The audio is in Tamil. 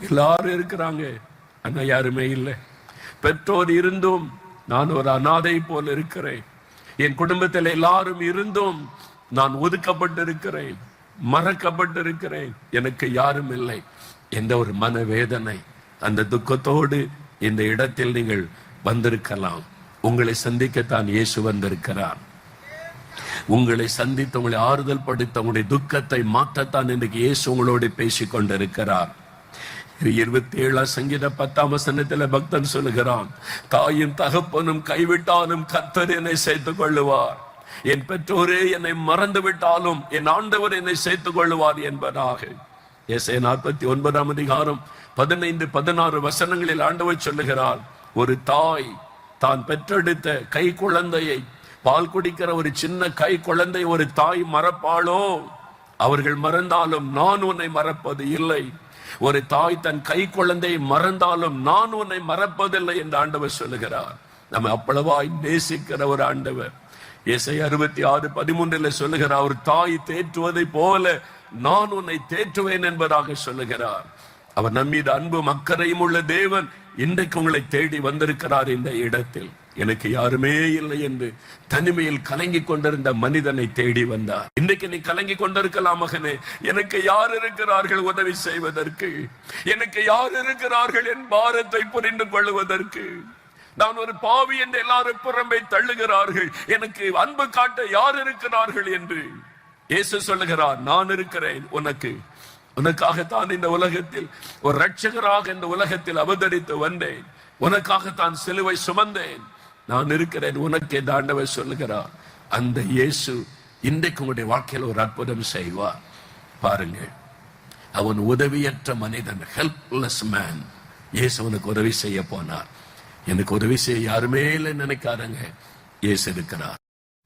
எல்லாரும் இருக்கிறாங்க. ஆனா யாருமே இல்லை. பெற்றோர் இருந்தும் நான் ஒரு அனாதை போல் இருக்கிறேன். என் குடும்பத்தில் எல்லாரும் இருந்தும் நான் ஒதுக்கப்பட்டிருக்கிறேன் மறக்கப்பட்டிருக்கிறேன். எனக்கு யாரும் இல்லை. எந்த ஒரு மனவேதனை அந்த துக்கத்தோடு இந்த இடத்தில் நீங்கள் வந்திருக்கலாம். உங்களை சந்திக்கத்தான் இயேசு வந்திருக்கிறார். உங்களை சந்தித்து உங்களை ஆறுதல் படுத்த உங்களுடைய துக்கத்தை மாற்றத்தான் இன்றைக்கு இயேசு உங்களோடு பேசிக் கொண்டிருக்கிறார் இருபத்தி ஏழாம் சங்கீத பத்தாம் வசனத்துல பக்தன் சொல்லுகிறான் தாயும் தகப்பனும் கைவிட்டாலும் கர்த்தர் என்னை சேர்த்துக் கொள்ளுவார் என் பெற்றோரே என்னை மறந்து விட்டாலும் என் ஆண்டவர் என்னை சேர்த்துக் கொள்ளுவார் என்பதாக. எஸ்ஏ நாற்பத்தி ஒன்பதாம் அதிகாரம் பதினைந்து பதினாறு வசனங்களில் ஆண்டவர் சொல்லுகிறார் ஒரு தாய் தான் பெற்றெடுத்த கை குழந்தையை பால் குடிக்கிற ஒரு சின்ன கை குழந்தை ஒரு தாய் மறப்பாளோ? அவர்கள் மறந்தாலும் நான் உன்னை மறப்பது இல்லை. ஒரு தாய் தன் கை குழந்தையை மறந்தாலும் நான் உன்னை மறப்பதில்லை என்று ஆண்டவர் சொல்லுகிறார். நம்ம அவ்வளவாய் நேசிக்கிற ஒரு ஆண்டவர். இசை அறுபத்தி ஆறு பதிமூன்றுல சொல்லுகிறார் ஒரு தாய் தேற்றுவதை போல நான் உன்னை தேற்றுவேன் என்பதாக சொல்லுகிறார். அவர் நம்மீது அன்பும் அக்கறையும் உள்ள தேவன் இன்றைக்கு உங்களை தேடி வந்திருக்கிறார் இந்த இடத்தில். எனக்கு யாருமே இல்லை என்று தனிமையில் கலங்கி கொண்டிருந்த மனிதனை தேடி வந்தார். இன்றைக்கு நீ கலங்கி கொண்டிருக்கலாம் மகனே. எனக்கு யார் இருக்கிறார்கள் உதவி செய்வதற்கு? எனக்கு யார் இருக்கிறார்கள் என் பாரத்தை புரிந்து கொள்வதற்கு? நான் ஒரு பாவி என்று எல்லாரும் புறம்பை தள்ளுகிறார்கள். எனக்கு அன்பு காட்ட யார் இருக்கிறார்கள் என்று? இயேசு சொல்லுகிறார் நான் இருக்கிறேன் உனக்கு. உனக்காகத்தான் இந்த உலகத்தில் ஒரு ரட்சகராக இந்த உலகத்தில் அவதரித்து வந்தேன். உனக்காகத்தான் சிலுவை சுமந்தேன். நான் இருக்கிறேன் உனக்கே தாண்டவர் சொல்லுகிறார். அந்த இயேசு இன்றைக்கு உங்களுடைய வாழ்க்கையில் ஒரு அற்புதம் செய்வார். பாருங்க அவன் உதவியற்ற மனிதன் ஹெல்ப்லெஸ் மேன் இயேசு அவனுக்கு உதவி செய்ய போனார். எனக்கு உதவி செய்ய யாருமே இல்லை நினைக்காதங்க. இயேசு இருக்கிறார்.